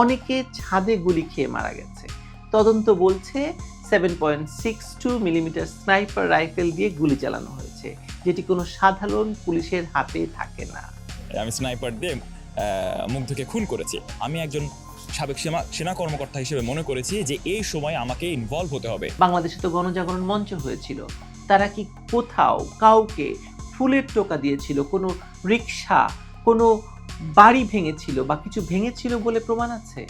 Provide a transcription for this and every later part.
অনেকে ছাদে গুলি খেয়ে মারা গেছে। তদন্ত বলছে seven point six two millimetre sniper rifle দিয়ে গুলি চালানো হয়েছে যেটি কোনো সাধারণ পুলিশের হাতে থাকে না। আমি স্নাইপার দিয়ে মুগ্ধকে খুন করেছি। আমি একজন সাবেক সেনা সেনা কর্মকর্তা হিসেবে মনে করেছি যে এই সময় আমাকে ইনভলভ হতে হবে। বাংলাদেশে তো গণজাগরণ মঞ্চ হয়েছিল। তারা কি কোথাও কাউকে ফুলের টোকা দিয়েছিল? কোনো রিক্সা কোনো বাড়ি ভেঙেছিল বা কিছু ভেঙেছিল বলে প্রমাণ আছে?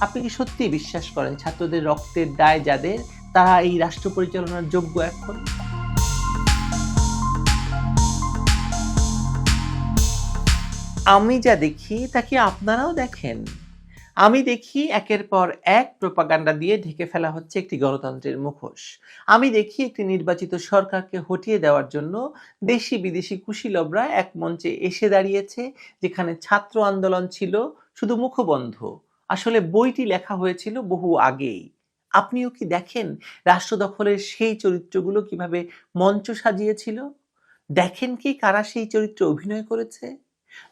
আপনি কি সত্যি বিশ্বাস করেন ছাত্রদের রক্তের দায় যাদের? তারা এই রাষ্ট্র পরিচালনার যোগ্য এখন? আমি যা দেখি তাকে আপনারাও দেখেন? আমি দেখি একের পর এক প্রোপাগান্ডা দিয়ে ঢেকে ফেলা হচ্ছে একটি গণতন্ত্রের মুখোশ। আমি দেখি একটি নির্বাচিত সরকারকে হটিয়ে দেওয়ার জন্য দেশি বিদেশি কুশীলবরা এক মঞ্চে এসে দাঁড়িয়েছে, যেখানে ছাত্র আন্দোলন ছিল শুধু মুখবন্ধ। আসলে বইটি লেখা হয়েছিল বহু আগেই। আপনিও কি দেখেন রাষ্ট্র দখলের সেই চরিত্রগুলো কীভাবে মঞ্চ সাজিয়েছিল? দেখেন কি কারা সেই চরিত্র অভিনয় করেছে?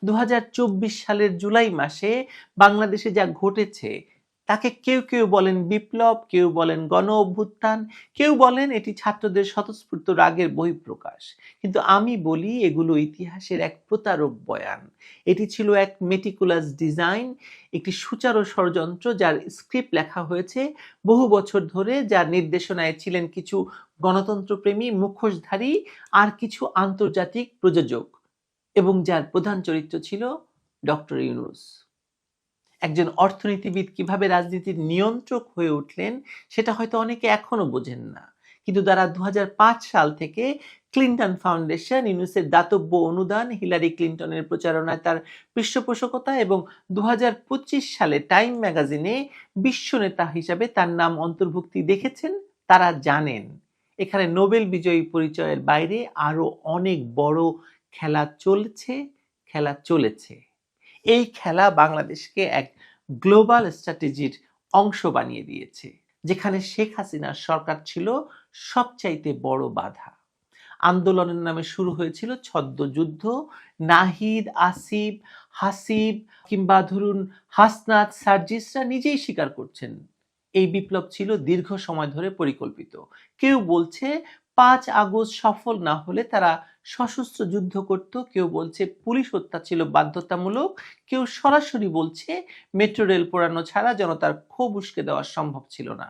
দু হাজার চব্বিশ সালের জুলাই মাসে বাংলাদেশে যা ঘটেছে, তাকে কেউ কেউ বলেন বিপ্লব, কেউ বলেন গণ অভ্যুত্থান, কেউ বলেন এটি ছাত্রদের স্বতঃস্ফূর্ত রাগের বহিঃপ্রকাশ। কিন্তু আমি বলি এগুলো ইতিহাসের এক প্রতারক বয়ান। এটি ছিল এক মেটিকুলাস ডিজাইন একটি সুচারু ষড়যন্ত্র যার স্ক্রিপ্ট লেখা হয়েছে বহু বছর ধরে, যার নির্দেশনায় ছিলেন কিছু গণতন্ত্রপ্রেমী, মুখোশধারী আর কিছু আন্তর্জাতিক প্রযোজক। এবং যার প্রধান চরিত্র ছিল ডক্টর ইউনুস। একজন অর্থনীতিবিদ কীভাবে রাজনীতির নিয়ন্ত্রক হয়ে উঠলেন, সেটা হয়তো অনেকে এখনও বোঝেন না। কিন্তু তারা দু সাল থেকে ক্লিন্টন ফাউন্ডেশন ইউনুসের দাতব্য অনুদান হিলারি ক্লিন্টনের প্রচারণায় তার পৃষ্ঠপোষকতা এবং দু হাজার পঁচিশ সালে টাইম ম্যাগাজিনে বিশ্ব নেতা হিসাবে তার নাম অন্তর্ভুক্তি দেখেছেন, তারা জানেন। এখানে নোবেল বিজয়ী পরিচয়ের বাইরে আরও অনেক বড় খেলা চলছে, খেলা চলেছে। এই খেলা বাংলাদেশকে এক গ্লোবাল স্ট্র্যাটেজির অংশ বানিয়ে দিয়েছে, যেখানে শেখ হাসিনার সরকার ছিল সবচাইতে বড় বাধা। আন্দোলনের নামে শুরু হয়েছিল ছদ্মযুদ্ধ, নাহিদ, আসিফ, হাসিব কিংবা ধরুন হাসনাত, সার্জিসরা নিজেই স্বীকার করছেন, এই বিপ্লব ছিল দীর্ঘ সময় ধরে পরিকল্পিত। কেউ বলছে পাঁচ আগস্ট সফল না হলে তারা সশস্ত্র যুদ্ধ করত, কেউ বলছে পুলিশ হত্যা ছিল বাধ্যতামূলক, কেউ সরাসরি বলছে মেট্রো রেল পোড়ানো ছাড়া জনতার ক্ষোভ উস্কে দেওয়া সম্ভব ছিল না।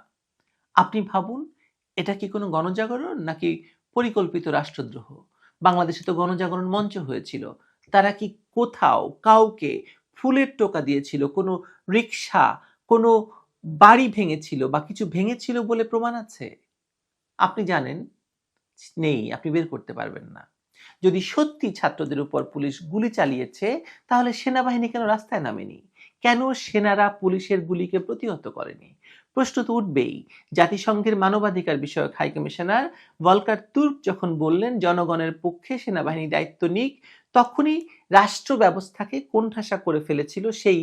আপনি ভাবুন, এটা কি কোনো গণজাগরণ নাকি পরিকল্পিত রাষ্ট্রদ্রোহ? বাংলাদেশে তো গণজাগরণ মঞ্চ হয়েছিল। তারা কি কোথাও কাউকে ফুলের টোকা দিয়েছিল, কোনো রিক্সা কোনো বাড়ি ভেঙেছিল বা কিছু ভেঙেছিল বলে প্রমাণ আছে? আপনি জানেন? নেই, আপনি বের করতে পারবেন না। যদি সত্যি ছাত্রদের উপর পুলিশ গুলি চালিয়েছে, তাহলে সেনাবাহিনী কেন রাস্তায় নামেনি? কেন সেনারা পুলিশের গুলিকে প্রতিহত করেনি? প্রশ্ন তো উঠবেই। জাতিসংঘের মানবাধিকার বিষয়ক হাই কমিশনার ভলকার তুর্ক যখন বললেন, জনগণের পক্ষে সেনাবাহিনী দায়িত্ব নিক, তখনই রাষ্ট্র ব্যবস্থাকে কোণঠাসা করে ফেলেছিল সেই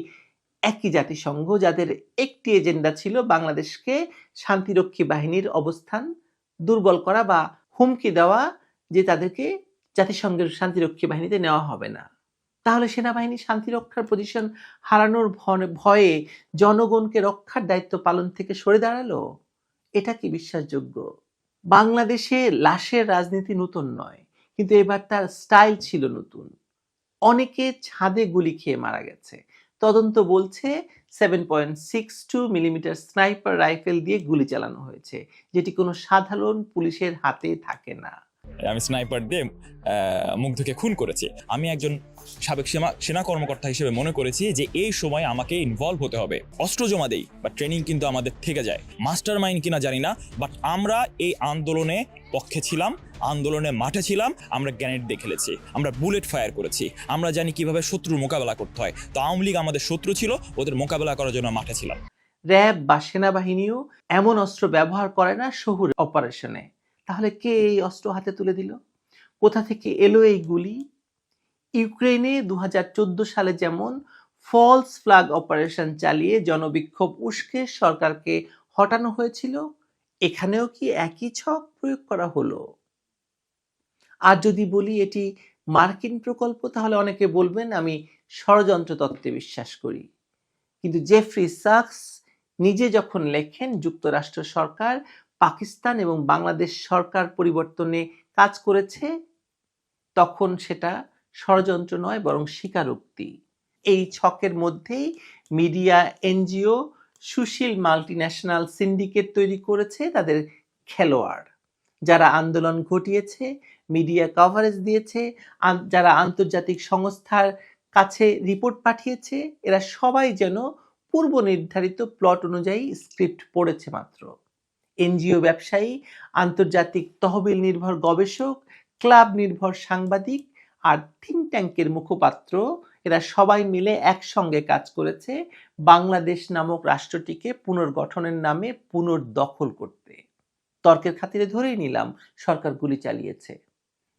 একই জাতিসংঘ যাদের একটি এজেন্ডা ছিল বাংলাদেশকে শান্তিরক্ষী বাহিনীর অবস্থান দুর্বল করা বা হুমকি দেওয়া, যে তাদেরকে জাতিসংঘের শান্তিরক্ষী বাহিনীতে নেওয়া হবে না। তাহলে সেনাবাহিনী শান্তি রক্ষার পজিশন হারানোর ভয়ে জনগণকে রক্ষার দায়িত্ব পালন থেকে সরে দাঁড়াল? এটা কি বিশ্বাসযোগ্য? বাংলাদেশে লাশের রাজনীতি নতুন নয়, কিন্তু এবার তার স্টাইল ছিল নতুন। অনেকে ছাদে গুলি খেয়ে মারা গেছে। তদন্ত বলছে seven point six two millimetre sniper rifle দিয়ে গুলি চালানো হয়েছে, যেটি কোনো সাধারণ পুলিশের হাতে থাকে না। আমি স্নাইপার দিয়ে মুগ্ধকে খুন করেছি। আমি একজন সাবেক সেনা সেনা কর্মকর্তা হিসেবে মনে করেছি যে এই সময় আমাকে ইনভলভ হতে হবে। অস্ত্র জমা দেই বা ট্রেনিং কিন্তু আমাদের থেকে যায়। মাস্টার মাইন্ড কিনা জানি না বাট আমরা এই আন্দোলনে পক্ষে ছিলাম, আন্দোলনে মাঠে ছিলাম, আমরা গ্যানেট দিয়ে খেলেছি, আমরা বুলেট ফায়ার করেছি, আমরা জানি কীভাবে শত্রুর মোকাবেলা করতে হয়। তো আওয়ামী লীগ আমাদের শত্রু ছিল, ওদের মোকাবেলা করার জন্য মাঠে ছিলাম। র্যাব বা সেনাবাহিনীও এমন অস্ত্র ব্যবহার করে না শহুরে অপারেশনে তাহলে কে এই অস্ত্র হাতে তুলে দিল? কোথা থেকে এলো এই গুলি? ইউক্রেনে দু সালে যেমন ফলস ফ্ল্যাগ অপারেশন চালিয়ে জনবিক্ষোভ উস্কে সরকারকে হটানো হয়েছিল, এখানেও কি একই ছক প্রয়োগ করা হলো? আর যদি বলি এটি মার্কিন প্রকল্প, তাহলে অনেকে বলবেন আমি ষড়যন্ত্র তত্ত্বে বিশ্বাস করি। কিন্তু জেফ্রি সাক্স নিজে যখন লেখেন, যুক্তরাষ্ট্র সরকার পাকিস্তান এবং বাংলাদেশ সরকার পরিবর্তনে কাজ করেছে, তখন সেটা ষড়যন্ত্র নয়, বরং স্বীকারোক্তি। এই ছকের মধ্যেই মিডিয়া, এনজিও, সুশীল মাল্টিন্যাশনাল সিন্ডিকেট তৈরি করেছে তাদের খেলোয়াড়। যারা আন্দোলন ঘটিয়েছে, মিডিয়া কভারেজ দিয়েছে যারা আন্তর্জাতিক সংস্থার কাছে রিপোর্ট পাঠিয়েছে, এরা সবাই যেন পূর্ব নির্ধারিত প্লট অনুযায়ী স্ক্রিপ্ট পড়েছে মাত্র। এনজিও ব্যবসায়ী, আন্তর্জাতিক তহবিল নির্ভর গবেষক, ক্লাব নির্ভর সাংবাদিক আর থিঙ্ক ট্যাঙ্কের মুখপাত্র। এরা সবাই মিলে একসঙ্গে কাজ করেছে বাংলাদেশ নামক রাষ্ট্রটিকে পুনর্গঠনের নামে পুনর্দখল করতে। তর্কের খাতিরে ধরেই নিলাম সরকার গুলি চালিয়েছে।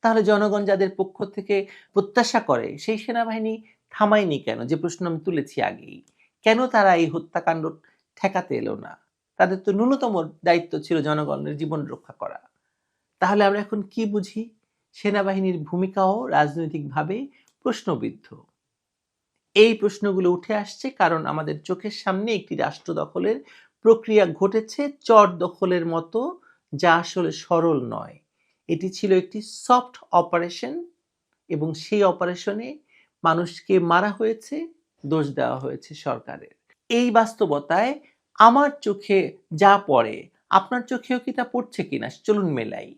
তাহলে জনগণ যাদের পক্ষ থেকে প্রত্যাশা করে, সেই সেনাবাহিনী থামায়নি কেন? যে প্রশ্ন আমি তুলেছি আগেই। কেন তারা এই হত্যাকাণ্ড ঠেকাতে এলো না? তাদের তো ন্যূনতম দায়িত্ব ছিল জনগণের জীবন রক্ষা করা। তাহলে আমরা এখন কি বুঝি? সেনাবাহিনীর ভূমিকাও রাজনৈতিকভাবে প্রশ্নবিদ্ধ। এই প্রশ্নগুলো উঠে আসছে কারণ আমাদের চোখের সামনে একটি রাষ্ট্র দখলের প্রক্রিয়া ঘটেছে চর দখলের মতো, যা আসলে সরল নয়। এটি ছিল একটি সফট অপারেশন এবং সেই অপারেশনে মানুষকে মারা হয়েছে, দোষ দেওয়া হয়েছে সরকারের। এই বাস্তবতায় আমার চোখে যা পড়ে, আপনার চোখেও কি তা পড়ছে কিনা? চলুন মেলাই।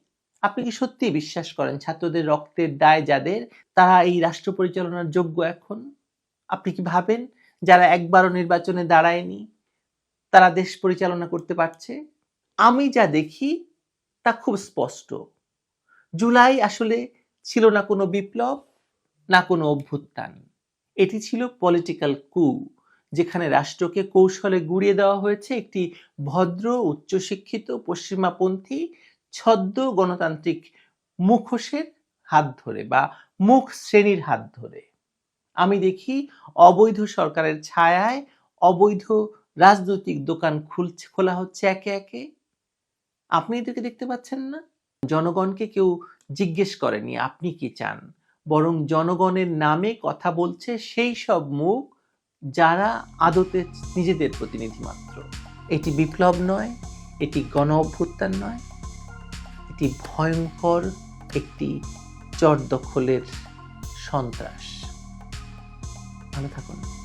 আপনি কি সত্যি বিশ্বাস করেন ছাত্রদের রক্তের দায় যাদের? তারা এই রাষ্ট্র পরিচালনার যোগ্য এখন? আপনি কি ভাবেন যারা একবারও নির্বাচনে দাঁড়ায়নি, তারা দেশ পরিচালনা করতে পারছে? আমি যা দেখি, তা খুব স্পষ্ট। জুলাই আসলে ছিল না কোনো বিপ্লব, না কোনো অভ্যুত্থান। এটি ছিল পলিটিক্যাল কু যেখানে রাষ্ট্রকে কৌশলে গুড়িয়ে দেওয়া হয়েছে একটি ভদ্র, উচ্চশিক্ষিত, পশ্চিমাপন্থী, ছদ্ম গণতান্ত্রিক মুখোশের হাত ধরে বা মুখ শ্রেণির হাত ধরে। আমি দেখি অবৈধ সরকারের ছায়ায় অবৈধ রাজনৈতিক দোকান খুলছে খোলা হচ্ছে একে একে। আপনি এদেরকে দেখতে পাচ্ছেন না? জনগণকে কেউ জিজ্ঞেস করেনি, আপনি কি চান? বরং জনগণের নামে কথা বলছে সেই সব মুখ যারা আদতে নিজেদের প্রতিনিধি মাত্র। এটি বিপ্লব নয়, এটি গণ অভ্যুত্থান নয়, এটি ভয়ঙ্কর একটি চর দখলের সন্ত্রাস। ভালো থাকুন।